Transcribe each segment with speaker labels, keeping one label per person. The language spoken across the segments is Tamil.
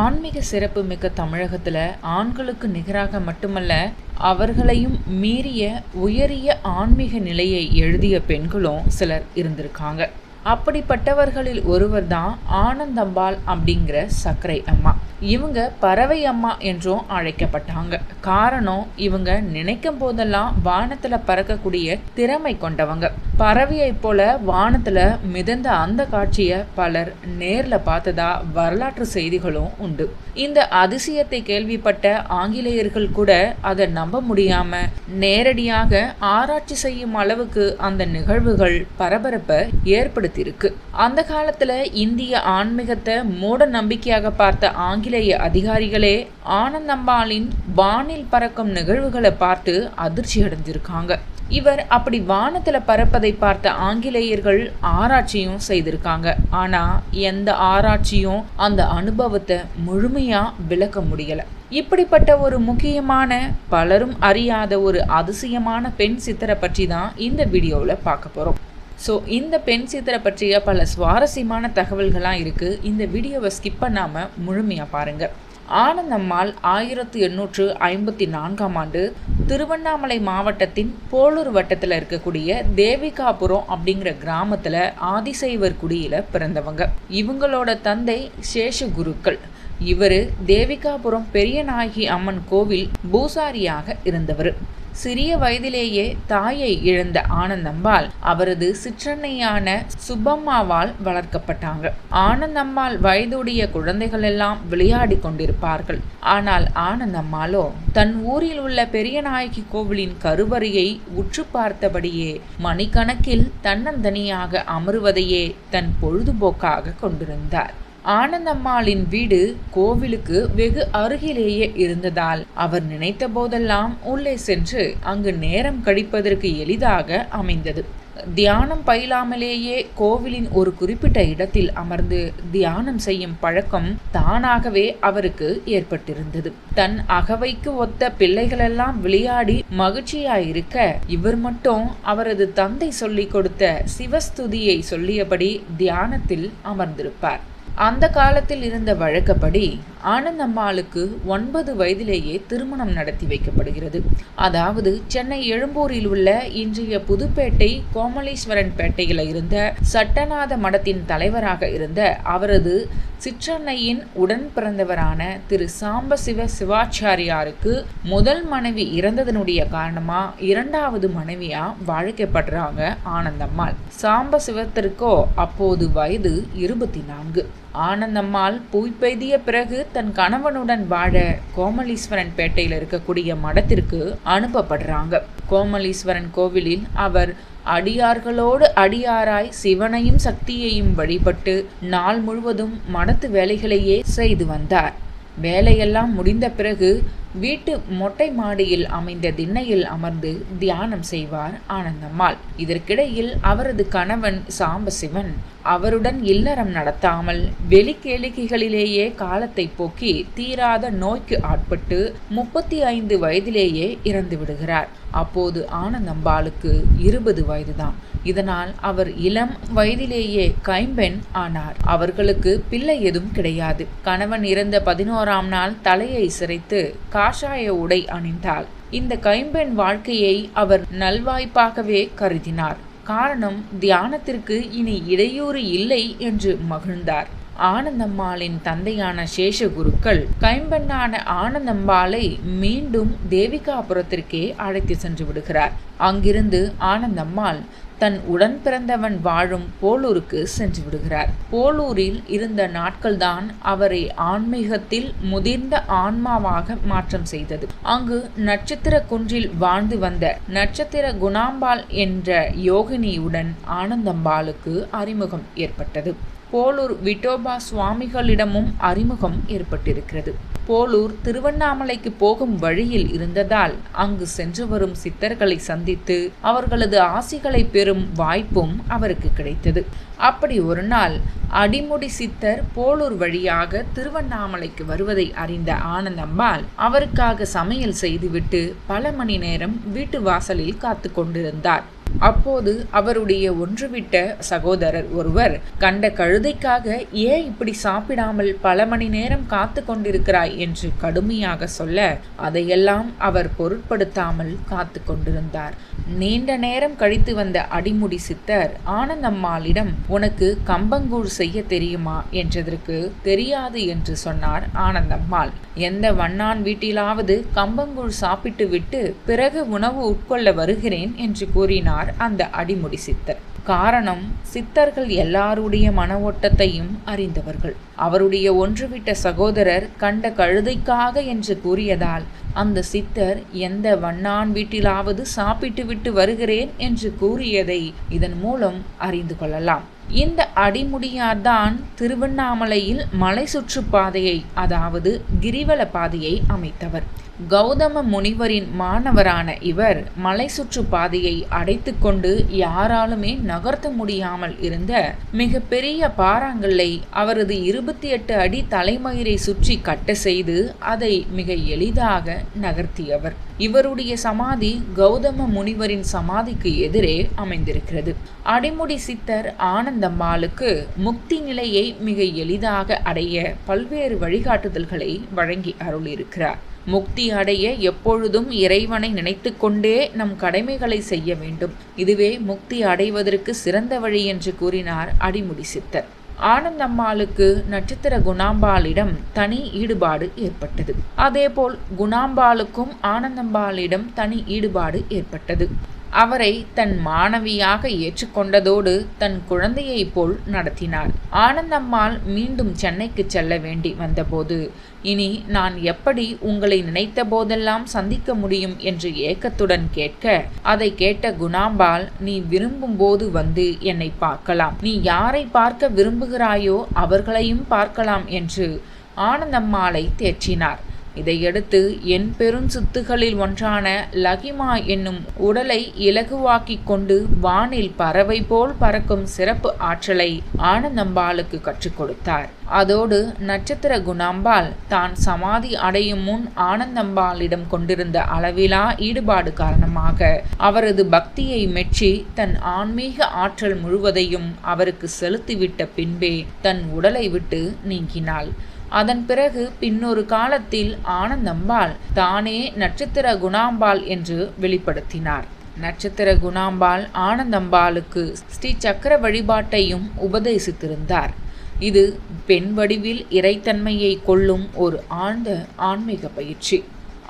Speaker 1: ஆன்மீக சிறப்பு மிக்க தமிழகத்தில் ஆண்களுக்கு நிகராக மட்டுமல்ல அவர்களையும் மீறிய உயரிய ஆன்மீக நிலையை எழுதிய பெண்களும் சிலர் இருந்திருக்காங்க. அப்படிப்பட்டவர்களில் ஒருவர் தான் ஆனந்தம்பாள் அப்படிங்கிற சர்க்கரை அம்மா. இவங்க பறவை அம்மா என்றும் அழைக்கப்பட்டாங்க. காரணம் இவங்க நினைக்கும் போதெல்லாம் வானத்துல பறக்கக்கூடிய திறமை கொண்டவங்க. பறவையை போல வானத்துல மிதந்த அந்த காட்சியை பலர் நேர்ல பார்த்ததா வரலாற்று செய்திகளும் உண்டு. இந்த அதிசயத்தை கேள்விப்பட்ட ஆங்கிலேயர்கள் கூட அதை நம்ப முடியாம நேரடியாக ஆராய்ச்சி செய்யும் அளவுக்கு அந்த நிகழ்வுகள் பரபரப்பை ஏற்படுத்தியிருக்கு அந்த காலத்துல இந்திய ஆன்மீகத்தை மூட நம்பிக்கையாக பார்த்த ஆங்கிலேய அதிகாரிகளே ஆனந்தம்பாலின் வானில் பறக்கும் நிகழ்வுகளை பார்த்து அதிர்ச்சி அடைஞ்சிருக்காங்க. இவர் அப்படி வானத்துல பறப்பதை பார்த்த ஆங்கிலேயர்கள் ஆராய்ச்சியும் செய்திருக்காங்க. ஆனா எந்த ஆராய்ச்சியும் அந்த அனுபவத்தை முழுமையா விளக்க முடியல. இப்படிப்பட்ட ஒரு முக்கியமான பலரும் அறியாத ஒரு அதிசயமான பெண் சித்தரை பற்றி தான் இந்த வீடியோவில் பார்க்க போகிறோம் ஸோ இந்த பெண் சித்திரை பற்றிய பல சுவாரஸ்யமான தகவல்கள்லாம் இருக்குது இந்த வீடியோவை ஸ்கிப் பண்ணாமல் முழுமையாக பாருங்கள் ஆனந்தம்மாள் ஆயிரத்தி எண்ணூற்று ஐம்பத்தி நான்காம் ஆண்டு திருவண்ணாமலை மாவட்டத்தின் போலூர் வட்டத்தில் இருக்கக்கூடிய தேவிகாபுரம் அப்படிங்கிற கிராமத்தில் ஆதிசைவர் குடியில் பிறந்தவங்க. இவங்களோட தந்தை சேஷகுருக்கள். இவர் தேவிகாபுரம் பெரியநாயகி அம்மன் கோவில் பூசாரியாக இருந்தவர். சிறிய வயதிலேயே தாயை இழந்த ஆனந்தம்பாள் அவரது சிற்றன்னையான சுப்பம்மாவால் வளர்க்கப்பட்டாங்க. ஆனந்தம்மாள் வயதுடைய குழந்தைகள் எல்லாம் விளையாடி கொண்டிருப்பார்கள். ஆனால் ஆனந்தம்மாளோ தன் ஊரில் உள்ள பெரியநாயகி கோவிலின் கருவறையை உற்று பார்த்தபடியே மணிக்கணக்கில் தன்னந்தனியாக அமருவதையே தன் பொழுதுபோக்காக கொண்டிருந்தார். ஆனந்தம்மாளின் வீடு கோவிலுக்கு வெகு அருகிலேயே இருந்ததால் அவர் நினைத்த போதெல்லாம் உள்ளே சென்று அங்கு நேரம் கழிப்பதற்கு எளிதாக அமைந்தது. தியானம் பயிலாமலேயே கோவிலின் ஒரு குறிப்பிட்ட இடத்தில் அமர்ந்து தியானம் செய்யும் பழக்கம் தானாகவே அவருக்கு ஏற்பட்டிருந்தது. தன் அகவைக்கு ஒத்த பிள்ளைகளெல்லாம் விளையாடி மகிழ்ச்சியாயிருக்க இவர் மட்டும் அவரது தந்தை சொல்லிக் கொடுத்த சிவஸ்துதியை சொல்லியபடி தியானத்தில் அமர்ந்திருப்பார். அந்த காலத்தில் இருந்த வழக்கப்படி ஆனந்தம்மாளுக்கு ஒன்பது வயதிலேயே திருமணம் நடத்தி வைக்கப்படுகிறது. அதாவது சென்னை எழும்பூரில் உள்ள இன்றைய புதுப்பேட்டை கோமலீஸ்வரன் பேட்டையில் இருந்த சட்டநாத மடத்தின் தலைவராக இருந்த அவரது சிற்றன்னையின் உடன் பிறந்தவரான திரு சாம்பசிவ சிவாச்சாரியாருக்கு முதல் மனைவி இறந்ததனுடைய காரணமா இரண்டாவது மனைவியா வாழ்க்கைப்படுறாங்க ஆனந்தம்மாள் சாம்ப சிவத்திற்கோ அப்போது வயது இருபத்தி நான்கு. ஆனந்தம்மாள் பூய்பெய்திய பிறகு தன் கணவனுடன் வாழ கோமலீஸ்வரன் பேட்டையில் இருக்கக்கூடிய மடத்திற்கு அனுப்பப்படுறாங்க. கோமலீஸ்வரன் கோவிலில் அவர் அடியார்களோடு அடியாராய் சிவனையும் சக்தியையும் வழிபட்டு நாள் முழுவதும் மடத்து வேலைகளையே செய்து வந்தார். வேலையெல்லாம் முடிந்த பிறகு வீட்டு மொட்டை மாடியில் அமைந்த திண்ணையில் அமர்ந்து தியானம் செய்வார் ஆனந்தம்மாள். இதற்கிடையில் அவரது கணவன் சாம்பசிவன். அவருடன் இல்லறம் நடத்தாமல் வெளிக்கேளிக்கைகளிலேயே காலத்தை போக்கி தீராத நோய்க்கு ஆட்பட்டு முப்பத்தி ஐந்து வயதிலேயே இறந்து விடுகிறார். அப்போது ஆனந்தம்பாளுக்கு இருபது வயதுதான். இதனால் அவர் இளம் வயதிலேயே கைம்பெண் ஆனார். அவர்களுக்கு பிள்ளை எதுவும் கிடையாது. கணவன் இறந்த பதினோராம் நாள் தலையை சிரைத்து காஷாய உடை அணிந்தாள். இந்த கைம்பெண் வாழ்க்கையை அவர் நல்வாய்ப்பாகவே கருதினார். காரணம் தியானத்திற்கு இனி இடையூறு இல்லை என்று மகிழ்ந்தார். ஆனந்தம்மாளின் தந்தையான சேஷகுருக்கள் கைம்பெண்ணான ஆனந்தம்பாளை மீண்டும் தேவிகாபுரத்திற்கே அழைத்து சென்று விடுகிறார். அங்கிருந்து ஆனந்தம்மாள் தன் உடன் பிறந்தவன் வாழும் போலூருக்கு சென்று விடுகிறார். போலூரில் இருந்த நாட்கள்தான் அவரை ஆன்மீகத்தில் முதிர்ந்த ஆன்மாவாக மாற்றம் செய்தது. அங்கு நட்சத்திர குன்றில் வாழ்ந்து வந்த நட்சத்திர குணாம்பாள் என்ற யோகினியுடன் ஆனந்தம்பாளுக்கு அறிமுகம் ஏற்பட்டது. போலூர் விட்டோபா சுவாமிகளிடமும் அறிமுகம் ஏற்பட்டிருக்கிறது. போலூர் திருவண்ணாமலைக்கு போகும் வழியில் இருந்ததால் அங்கு சென்று வரும் சித்தர்களை சந்தித்து அவர்களது ஆசிகளை பெறும் வாய்ப்பும் அவருக்கு கிடைத்தது. அப்படி ஒரு நாள் அடிமுடி சித்தர் போலூர் வழியாக திருவண்ணாமலைக்கு வருவதை அறிந்த ஆனந்தம்மாள் அவருக்காக சமையல் செய்துவிட்டு பல மணி நேரம் வீட்டு வாசலில் காத்து கொண்டிருந்தார். அப்போது அவருடைய ஒன்றுவிட்ட சகோதரர் ஒருவர் கண்ட கழுதைக்காக ஏன் இப்படி சாப்பிடாமல் பல மணி நேரம் காத்து கொண்டிருக்கிறாய்? என்று கடுமையாக சொல்ல அதையெல்லாம் அவர் பொருட்படுத்தாமல் காத்து கொண்டிருந்தார். நீண்ட நேரம் கழித்து வந்த அடிமுடி சித்தர் ஆனந்தம்மாளிடம் உனக்கு கம்பங்கூழ் செய்ய தெரியுமா? என்றதற்கு தெரியாது என்று சொன்னார் ஆனந்தம்மாள் எந்த வண்ணான் வீட்டிலாவது கம்பங்கூழ் சாப்பிட்டு விட்டு பிறகு உணவு உட்கொள்ள வருகிறேன் என்று கூறினார் அந்த அடிமுடி சித்தர். காரணம் சித்தர்கள் எல்லாருடைய மன ஓட்டத்தையும் அறிந்தவர்கள். அவருடைய ஒன்றுவிட்ட சகோதரர் கண்ட கழுதைக்காக என்று கூறியதால் அந்த சித்தர் எந்த வண்ணான் வீட்டிலாவது சாப்பிட்டுவிட்டு வருகிறேன் என்று கூறியதை இதன் மூலம் அறிந்து கொள்ளலாம். இந்த அடிமுடியார்தான் திருவண்ணாமலையில் மலை சுற்றுப்பாதையை அதாவது கிரிவல பாதையை அமைத்தவர். கௌதம முனிவரின் மாணவரான இவர் மலை சுற்றுப்பாதையை அடைத்து கொண்டு யாராலுமே நகர்த்த முடியாமல் இருந்த மிக பெரிய பாறாங்கல்லை அவரது இருபத்தி எட்டு அடி தலைமயிரை சுற்றி கட்ட செய்து அதை மிக எளிதாக நகர்த்தியவர். இவருடைய சமாதி கௌதம முனிவரின் சமாதிக்கு எதிரே அமைந்திருக்கிறது. அடிமுடி சித்தர் ஆனந்தம்மாளுக்கு முக்தி நிலையை மிக எளிதாக அடைய பல்வேறு வழிகாட்டுதல்களை வழங்கி அருளியிருக்கிறார். முக்தி அடைய எப்பொழுதும் இறைவனை நினைத்து கொண்டே நம் கடமைகளை செய்ய வேண்டும். இதுவே முக்தி அடைவதற்கு சிறந்த வழி என்று கூறினார் அடிமுடி சித்தர். ஆனந்தம்மாளுக்கு நட்சத்திர குணாம்பாளிடம் தனி ஈடுபாடு ஏற்பட்டது. அதேபோல் குணாம்பாளுக்கும் ஆனந்தம்பாளிடம் தனி ஈடுபாடு ஏற்பட்டது. அவரை தன் மாணவியாக ஏற்றுக்கொண்டதோடு தன் குழந்தையைப் போல் நடத்தினார் ஆனந்தம்மாள் மீண்டும் சென்னைக்கு செல்ல வேண்டி வந்தபோது இனி நான் எப்படி உங்களை நினைத்த போதெல்லாம் சந்திக்க முடியும்? என்று ஏக்கத்துடன் கேட்க அதை கேட்ட குணாம்பாள் நீ விரும்பும் போது வந்து என்னை பார்க்கலாம். நீ யாரை பார்க்க விரும்புகிறாயோ அவர்களையும் பார்க்கலாம் என்று ஆனந்தம்மாளை தேற்றினார். இதையடுத்து என் பெருஞ்சுத்துகளில் ஒன்றான லகிமா என்னும் உடலை இலகுவாக்கிக் கொண்டு வானில் பறவை போல் பறக்கும் சிறப்பு ஆற்றலை ஆனந்தம்பாளுக்கு கற்றுக் கொடுத்தார். அதோடு நட்சத்திர குணாம்பாள் தான் சமாதி அடையும் முன் ஆனந்தம்பாளிடம் கொண்டிருந்த அளவிலா ஈடுபாடு காரணமாக அவரது பக்தியை மெச்சி தன் ஆன்மீக ஆற்றல் முழுவதையும் அவருக்கு செலுத்திவிட்ட பின்பே தன் உடலை விட்டு நீங்கினாள். அதன் பிறகு பின்னொரு காலத்தில் ஆனந்தம்பாள் தானே நட்சத்திர குணாம்பாள் என்று வெளிப்படுத்தினார். நட்சத்திர குணாம்பாள் ஆனந்தம்பாளுக்கு ஸ்ரீ சக்கர வழிபாட்டையும் உபதேசித்திருந்தார். இது பெண் வடிவில் இறைத்தன்மையை கொள்ளும் ஒரு ஆழ்ந்த ஆன்மீக பயிற்சி.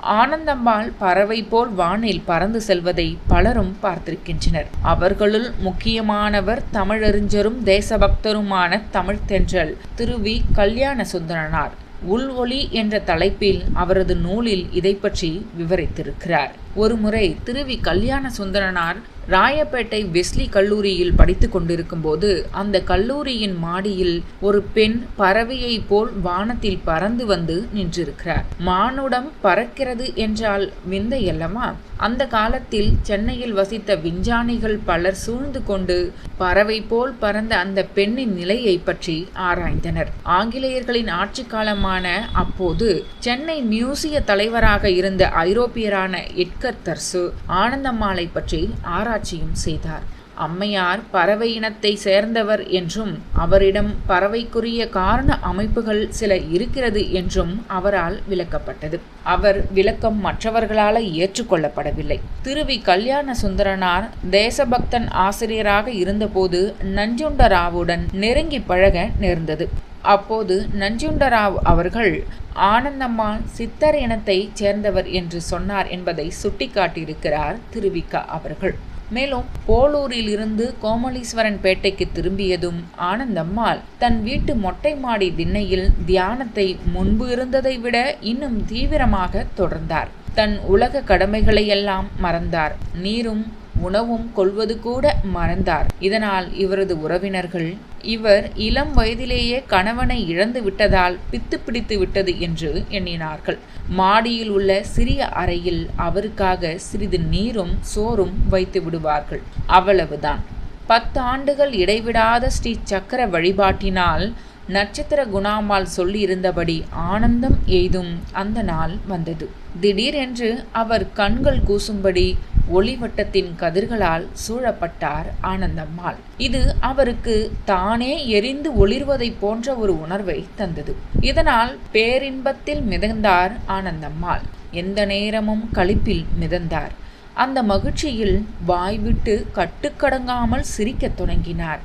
Speaker 1: ஆனந்தம்பாள் பறவை போல் வானில் பறந்து செல்வதை பலரும் பார்த்திருக்கின்றனர். அவர்களுள் முக்கியமானவர் தமிழறிஞரும் தேசபக்தருமான தமிழ் தென்றல் திருவி கல்யாண சுந்தரனார் உள்ஒளி என்ற தலைப்பில் அவரது நூலில் இதை பற்றி விவரித்திருக்கிறார். ஒருமுறை திருவி கல்யாண சுந்தரனார் ராயப்பேட்டை வெஸ்லி கல்லூரியில் படித்து கொண்டிருக்கும்போது அந்த கல்லூரியின் மாடியில் ஒரு பெண் பறவையை போல் வானத்தில் பறந்து வந்து நின்றிருக்கிறார். மானுடம் பறக்கிறது என்றால் விந்தை அல்லவா அந்த காலத்தில் சென்னையில் வசித்த விஞ்ஞானிகள் பலர் சூழ்ந்து கொண்டு பறவை போல் பறந்த அந்த பெண்ணின் நிலையை பற்றி ஆராய்ந்தனர். ஆங்கிலேயர்களின் ஆட்சி காலமான அப்போது சென்னை மியூசிய தலைவராக இருந்த ஐரோப்பியரான எட்கர் தர்சு ஆனந்தம்மாளை பற்றி ஆராய்ச்சியும் செய்தார். அம்மையார் பறவை இனத்தை சேர்ந்தவர் என்றும் அவரிடம் பறவைக்குரிய காரண அமைப்புகள் சில இருக்கிறது என்றும் அவரால் விளக்கப்பட்டது. அவர் விளக்கம் மற்றவர்களால் ஏற்றுக்கொள்ளப்படவில்லை திருவி கல்யாண சுந்தரனார் தேசபக்தன் ஆசிரியராக இருந்தபோது நஞ்சுண்டராவுடன் நெருங்கி பழக நேர்ந்தது. அப்போது நஞ்சுண்டராவ் அவர்கள் ஆனந்தம்மாள் சித்தர் இனத்தைச் சேர்ந்தவர் என்று சொன்னார் என்பதை சுட்டிக்காட்டியிருக்கிறார் திருவிக்கா அவர்கள். மேலும் போலூரில் இருந்து கோமலீஸ்வரன் பேட்டைக்கு திரும்பியதும் ஆனந்தம்மாள் தன் வீட்டு மொட்டை மாடி திண்ணையில் தியானத்தை முன்பு இருந்ததை விட இன்னும் தீவிரமாக தொடர்ந்தார். தன் உலக கடமைகளையெல்லாம் மறந்தார். நீரும் உணவும் கொள்வது கூட மறந்தார். இதனால் இவரது உறவினர்கள் இவர் இளம் வயதிலேயே கணவனை இழந்து விட்டதால் பித்து பிடித்து விட்டது என்று எண்ணினார்கள். மாடியில் உள்ள சிறிய அறையில் அவருக்காக சிறிது நீரும் சோறும் வைத்து விடுவார்கள். அவ்வளவுதான். பத்து ஆண்டுகள் இடைவிடாத ஸ்ரீ சக்கர வழிபாட்டினால் நட்சத்திர குணாமால் சொல்லியிருந்தபடி ஆனந்தம் எய்தும் அந்த நாள் வந்தது. திடீரென்று அவர் கண்கள் கூசும்படி ஒளிவட்டத்தின் கதிர்களால் சூழப்பட்டார் ஆனந்தம்மாள். இது அவருக்கு தானே எரிந்து ஒளிர்வதைப் போன்ற ஒரு உணர்வை தந்தது. இதனால் பேரின்பத்தில் மிதந்தார் ஆனந்தம்மாள். எந்த நேரமும் களிப்பில் மிதந்தார். அந்த மகிழ்ச்சியில் வாய்விட்டு கட்டுக்கடங்காமல் சிரிக்கத் தொடங்கினார்.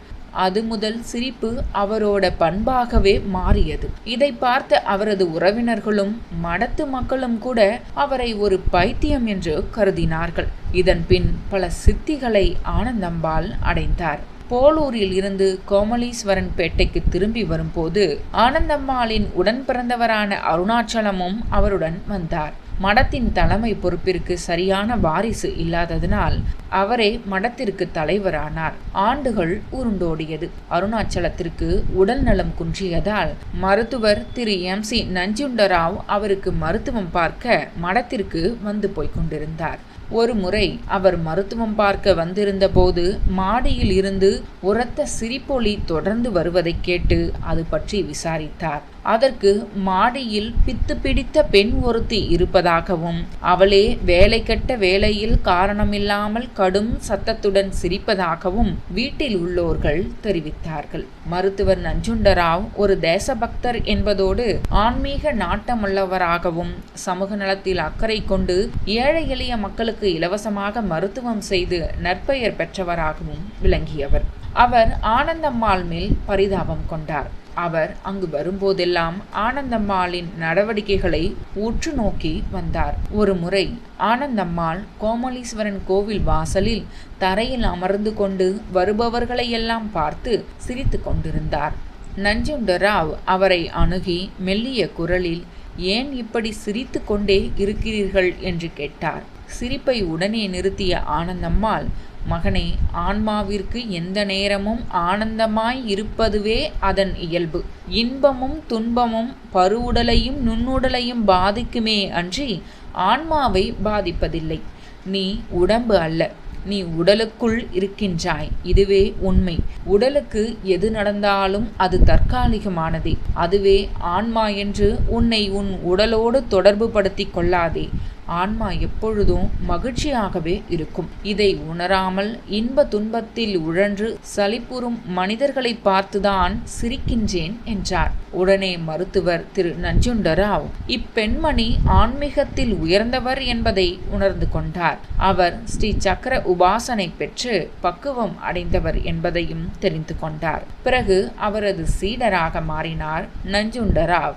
Speaker 1: அது முதல் சிரிப்பு அவரோட பண்பாகவே மாறியது. இதை பார்த்த அவரது உறவினர்களும் மடத்து மக்களும் கூட அவரை ஒரு பைத்தியம் என்று கருதினார்கள். இதன் பின் பல சித்திகளை ஆனந்தம்பால் அடைந்தார். போலூரில் இருந்து கோமலீஸ்வரன் பேட்டைக்கு திரும்பி வரும்போது ஆனந்தம்மாளின் உடன் பிறந்தவரான அருணாச்சலமும் அவருடன் வந்தார். மடத்தின் தலைமை பொறுப்பிற்கு சரியான வாரிசு இல்லாததினால் அவரே மடத்திற்கு தலைவரானார். ஆண்டுகள் உருண்டோடியது. அருணாச்சலத்திற்கு உடல் நலம் குன்றியதால் மருத்துவர் திரு. எம். சி. நஞ்சுண்டராவ் அவருக்கு மருத்துவம் பார்க்க மடத்திற்கு வந்து போய்க் கொண்டிருந்தார். ஒரு முறை அவர் மருத்துவம் பார்க்க வந்திருந்த போது மாடியில் இருந்து உரத்த சிரிப்பொலி தொடர்ந்து வருவதை கேட்டு அது பற்றி விசாரித்தார். அதற்கு மாடியில் பித்து பிடித்த பெண் ஒருத்தி இருப்பதாகவும் அவளே வேலை கட்ட வேலையில் காரணமில்லாமல் கடும் சத்தத்துடன் சிரிப்பதாகவும் வீட்டில் உள்ளோர்கள் தெரிவித்தார்கள். மருத்துவர் நஞ்சுண்டராவ் ஒரு தேசபக்தர் என்பதோடு ஆன்மீக நாட்டமுள்ளவராகவும் சமூக நலத்தில் அக்கறை கொண்டு ஏழை எளிய மக்களுக்கு இலவசமாக மருத்துவம் செய்து நற்பெயர் பெற்றவராகவும் விளங்கியவர். அவர் ஆனந்தம்மாள் மேல் பரிதாபம் கொண்டார். அவர் அங்கு வரும்போதெல்லாம் ஆனந்தம்மாளின் நடவடிக்கைகளை உற்று நோக்கி வந்தார். ஒரு முறை ஆனந்தம்மாள் கோமலீஸ்வரன் கோவில் வாசலில் தரையில் அமர்ந்து கொண்டு வருபவர்களையெல்லாம் பார்த்து சிரித்து கொண்டிருந்தார். நஞ்சுண்டராவ் அவரை அணுகி மெல்லிய குரலில் ஏன் இப்படி சிரித்து கொண்டே இருக்கிறீர்கள்? என்று கேட்டார். சிரிப்பை உடனே நிறுத்திய ஆனந்தம்மாள் மகனே ஆன்மாவிற்கு எந்த நேரமும் ஆனந்தமாய் இருப்பதுவே அதன் இயல்பு. இன்பமும் துன்பமும் பருவுடலையும் நுண்ணுடலையும் பாதிக்குமே அன்றி ஆன்மாவை பாதிப்பதில்லை. நீ உடம்பு அல்ல நீ உடலுக்குள் இருக்கின்றாய். இதுவே உண்மை. உடலுக்கு எது நடந்தாலும் அது தற்காலிகமானதே. அதுவே ஆன்மா என்று உன்னை உன் உடலோடு தொடர்பு படுத்தி கொள்ளாதே. ஆன்மா எப்பொழுதும் மகிழ்ச்சியாகவே இருக்கும். இதை உணராமல் இன்ப துன்பத்தில் உழன்று சலிப்புறும் மனிதர்களை பார்த்துதான் சிரிக்கின்றேன் என்றார். உடனே மருத்துவர் திரு. நஞ்சுண்டராவ் இப்பெண்மணி ஆன்மீகத்தில் உயர்ந்தவர் என்பதை உணர்ந்து கொண்டார். அவர் ஸ்ரீ சக்கர உபாசனை பெற்று பக்குவம் அடைந்தவர் என்பதையும் தெரிந்து கொண்டார். பிறகு அவரது சீடராக மாறினார் நஞ்சுண்டராவ்.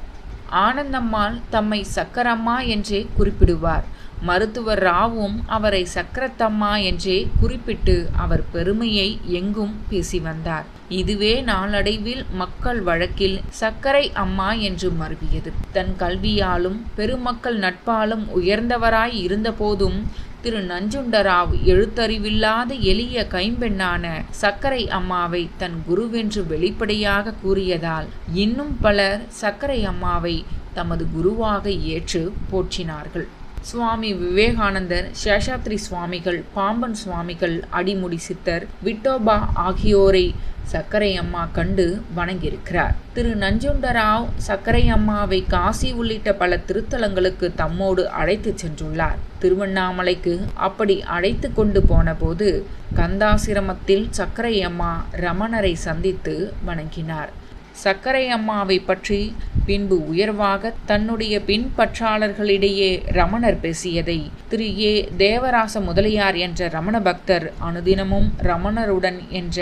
Speaker 1: ஆனந்தம்மாள் தம்மை சக்கரம்மா என்றே குறிப்பிடுவார். மருத்துவர் ராவும் அவரை சக்கரத்தம்மா என்றே குறிப்பிட்டு அவர் பெருமையை எங்கும் பேசி வந்தார். இதுவே நாளடைவில் மக்கள் வழக்கில் சர்க்கரை அம்மா என்று மருவியது. தன் கல்வியாலும் பெருமக்கள் நட்பாலும் உயர்ந்தவராய் இருந்தபோதும் திரு நஞ்சுண்டராவ் எழுத்தறிவில்லாத எளிய கைம்பெண்ணான சர்க்கரை அம்மாவை தன் குருவென்று வெளிப்படையாக கூறியதால் இன்னும் பலர் சர்க்கரை அம்மாவை தமது குருவாக ஏற்று போற்றினார்கள். சுவாமி விவேகானந்தர் சேஷாத்ரி சுவாமிகள் பாம்பன் சுவாமிகள் அடிமுடி சித்தர் விட்டோபா ஆகியோரை சர்க்கரை அம்மா கண்டு வணங்கியிருக்கிறார். திரு நஞ்சுண்டராவ் சர்க்கரை அம்மாவை காசி உள்ளிட்ட பல திருத்தலங்களுக்கு தம்மோடு அழைத்து சென்றுள்ளார். திருவண்ணாமலைக்கு அப்படி அழைத்து கொண்டு போனபோது கந்தாசிரமத்தில் சர்க்கரை அம்மா ரமணரை சந்தித்து வணங்கினார். சர்க்கரை அம்மாவை பற்றி பின்பு உயர்வாக தன்னுடைய பின்பற்றாளர்களிடையே ரமணர் பேசியதை திரு ஏ. தேவராச முதலியார் என்ற ரமண பக்தர் அனுதினமும் ரமணருடன் என்ற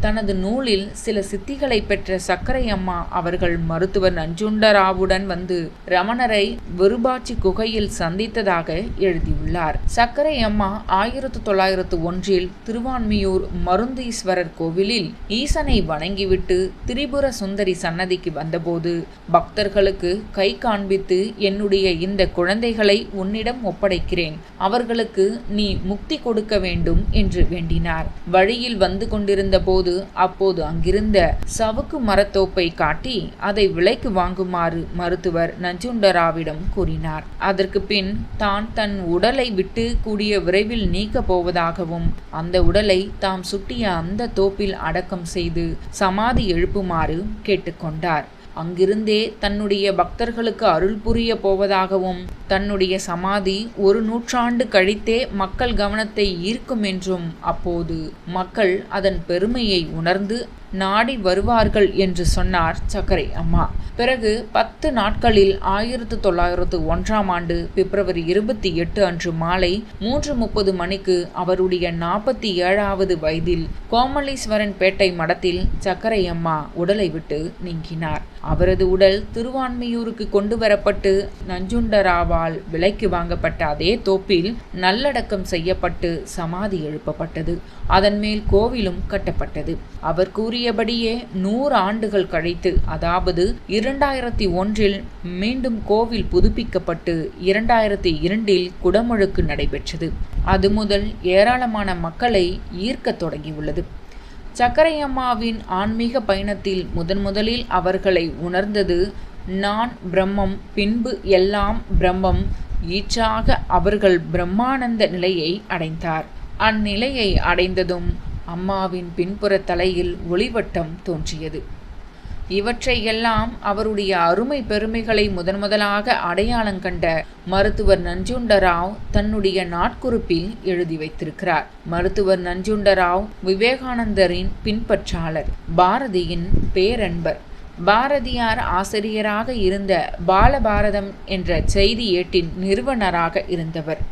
Speaker 1: தனது நூலில் சில சித்திகளை பெற்ற சக்கரை அம்மா அவர்கள் மருத்துவர் நஞ்சுண்டராவுடன் வந்து ரமணரை விருபாட்சி குகையில் சந்தித்ததாக எழுதியுள்ளார். சக்கரை அம்மா ஆயிரத்து தொள்ளாயிரத்து ஒன்றில் திருவான்மியூர் மருந்தீஸ்வரர் கோவிலில் ஈசனை வணங்கிவிட்டு திரிபுர சுந்தரி சன்னதிக்கு வந்தபோது பக்தர்களுக்கு கை காண்பித்து என்னுடைய இந்த குழந்தைகளை உன்னிடம் ஒப்படைக்கிறேன். அவர்களுக்கு நீ முக்தி கொடுக்க வேண்டும் என்று வேண்டினார். வழியில் வந்து கொண்டிருந்த போது அப்போது அங்கிருந்த சவுக்கு மரத்தோப்பை காட்டி அதை விலைக்கு வாங்குமாறு மருத்துவர் நஞ்சுண்டராவிடம் கூறினார். அதற்கு பின் தான் தன் உடலை விட்டு கூடிய விரைவில் நீக்கப் போவதாகவும் அந்த உடலை தாம் சுட்டிய அந்த தோப்பில் அடக்கம் செய்து சமாதி எழுப்புமாறு கேட்டுக்கொண்டார் அங்கிருந்தே தன்னுடைய பக்தர்களுக்கு அருள் புரிய போவதாகவும் தன்னுடைய சமாதி ஒரு நூற்றாண்டு கழித்தே மக்கள் கவனத்தை ஈர்க்கும் என்றும் அப்போது மக்கள் அதன் பெருமையை உணர்ந்து நாடி வருவார்கள் என்று சொன்னார் சக்கரை அம்மா. பிறகு பத்து நாட்களில் ஆயிரத்து தொள்ளாயிரத்து ஒன்றாம் ஆண்டு பிப்ரவரி இருபத்தி எட்டு அன்று மாலை மூன்று முப்பது மணிக்கு அவருடைய நாற்பத்தி ஏழாவது வயதில் கோமலீஸ்வரன் பேட்டை மடத்தில் சக்கரை அம்மா உடலை விட்டு நீங்கினார். அவரது உடல் திருவான்மையூருக்கு கொண்டு வரப்பட்டு நஞ்சுண்டராவால் விலைக்கு வாங்கப்பட்ட அதே தோப்பில் நல்லடக்கம் செய்யப்பட்டு சமாதி எழுப்பப்பட்டது. அதன் மேல் கோவிலும் கட்டப்பட்டது. அவர் கூறியபடியே நூறு ஆண்டுகள் கழித்து அதாவது இரண்டாயிரத்தி ஒன்றில் மீண்டும் கோவில் புதுப்பிக்கப்பட்டு இரண்டாயிரத்தி இரண்டில் குடமுழுக்கு நடைபெற்றது. அது முதல் ஏராளமான மக்களை ஈர்க்கத் தொடங்கியுள்ளது. சக்கரையம்மாவின் ஆன்மீக பயணத்தில் முதன் முதலில் அவர்களை உணர்ந்தது நான் பிரம்மம் பின்பு எல்லாம் பிரம்மம் ஈற்றாக அவர்கள் பிரம்மானந்த நிலையை அடைந்தார். அந்நிலையை அடைந்ததும் அம்மாவின் பின்புற தலையில் ஒளிவட்டம் தோன்றியது. இவற்றையெல்லாம் அவருடைய அருமை பெருமைகளை முதன் முதலாக அடையாளம் கண்ட மருத்துவர் நஞ்சுண்டராவ் தன்னுடைய நாட்குறிப்பில் எழுதி வைத்திருக்கிறார். மருத்துவர் நஞ்சுண்டராவ் விவேகானந்தரின் பின்பற்றாளர் பாரதியின் பேரன்பர். பாரதியார் ஆசிரியராக இருந்த பாலபாரதம் என்ற செய்தி ஏட்டின் நிறுவனராக இருந்தவர்.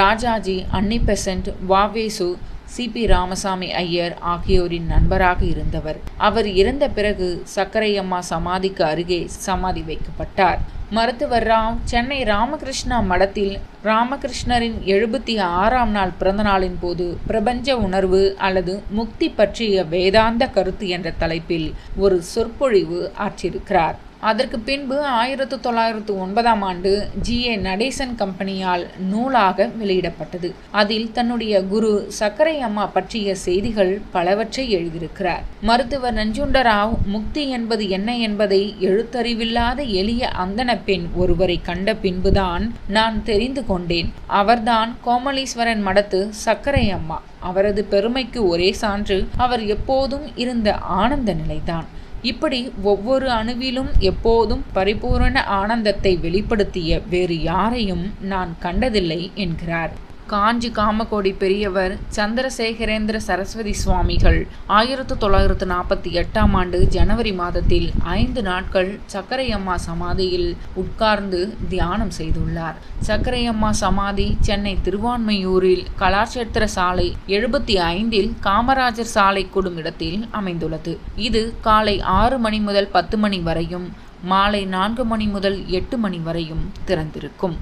Speaker 1: Rajaji Annie Besant வாவேசு C P Ramasamy Iyer ஆகியோரின் நண்பராக இருந்தவர். அவர் இறந்த பிறகு சக்கரையம்மா சமாதிக்கு அருகே சமாதி வைக்கப்பட்டார். மருத்துவர் ராவ் சென்னை ராமகிருஷ்ணா மடத்தில் ராமகிருஷ்ணரின் எழுபத்தி ஆறாம் நாள் பிறந்த நாளின் போது பிரபஞ்ச உணர்வு அல்லது முக்தி பற்றிய வேதாந்த கருத்து என்ற தலைப்பில் ஒரு சொற்பொழிவு ஆற்றியிருக்கிறார் அதற்கு பின்பு ஆயிரத்து தொள்ளாயிரத்து ஒன்பதாம் ஆண்டு ஜி. ஏ. நடேசன் கம்பெனியால் நூலாக வெளியிடப்பட்டது. அதில் தன்னுடைய குரு சக்கரை அம்மா பற்றிய செய்திகள் பலவற்றை எழுதியிருக்கிறார். மருத்துவர் நஞ்சுண்டராவ் முக்தி என்பது என்ன என்பதை எழுத்தறிவில்லாத எளிய அந்தன பெண் ஒருவரை கண்ட பின்புதான் நான் தெரிந்து கொண்டேன். அவர்தான் கோமலீஸ்வரன் மடத்து சக்கரை அம்மா. அவரது பெருமைக்கு ஒரே சான்று அவர் எப்போதும் இருந்த ஆனந்த நிலைதான். இப்படி ஒவ்வொரு அணுவிலும் எப்போதும் பரிபூரண ஆனந்தத்தை வெளிப்படுத்திய வேறு யாரையும் நான் கண்டதில்லை என்கிறார். காஞ்சி காமகோடி பெரியவர் சந்திரசேகரேந்திர சரஸ்வதி சுவாமிகள். ஆயிரத்து தொள்ளாயிரத்து நாற்பத்தி எட்டாம் ஆண்டு ஜனவரி மாதத்தில் ஐந்து நாட்கள் சக்கரையம்மா சமாதியில் உட்கார்ந்து தியானம் செய்துள்ளார். சக்கரையம்மா சமாதி சென்னை திருவான்மையூரில் கலாட்சேத்திர சாலை எழுபத்தி ஐந்தில் காமராஜர் சாலை கூடும் இடத்தில் அமைந்துள்ளது. இது காலை ஆறு மணி முதல் பத்து மணி வரையும் மாலை நான்கு மணி முதல் எட்டு மணி வரையும் திறந்திருக்கும்.